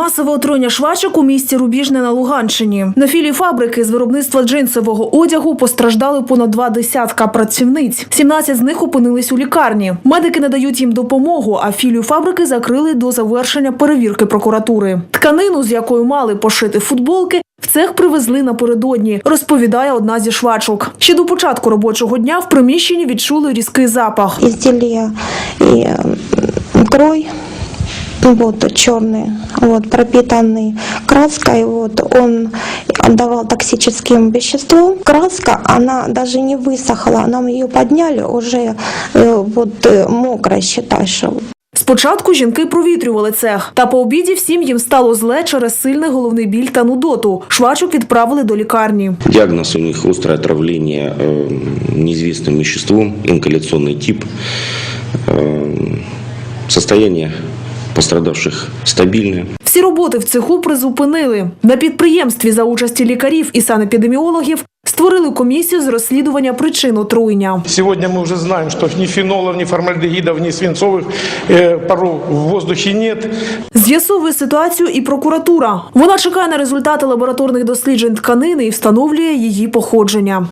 Масове отруєння швачок у місті Рубіжне на Луганщині. На філії фабрики з виробництва джинсового одягу постраждали понад два десятка працівниць. 17 з них опинились у лікарні. Медики надають їм допомогу, а філію фабрики закрили до завершення перевірки прокуратури. Тканину, з якою мали пошити футболки. В цех привезли напередодні, розповідає одна зі швачок. Ще до початку робочого дня в приміщенні відчули різкий запах. изделия и э, крой вот черный, вот пропитанный краской, вот он отдавал токсическим веществом. Краска, она даже не высохла, нам ее подняли уже э, вот э, мокрая, считай, что Спочатку жінки провітрювали цех, та по обіді всім їм стало зле через сильний головний біль та нудоту. Швачок відправили до лікарні. Диагноз у них острое отравление э, неизвестным веществом, ингаляционный тип. Э, состояние пострадавших стабильное. Всі роботи в цеху призупинили. На підприємстві за участі лікарів і санепідеміологів створили комісію з розслідування причин отруєння. Сегодня мы уже знаем, что ни фенолов, ни формальдегидов, ни свинцовых э, паров в воздухе нет. З'ясовує ситуацію і прокуратура. Вона чекає на результати лабораторних досліджень тканини і встановлює її походження.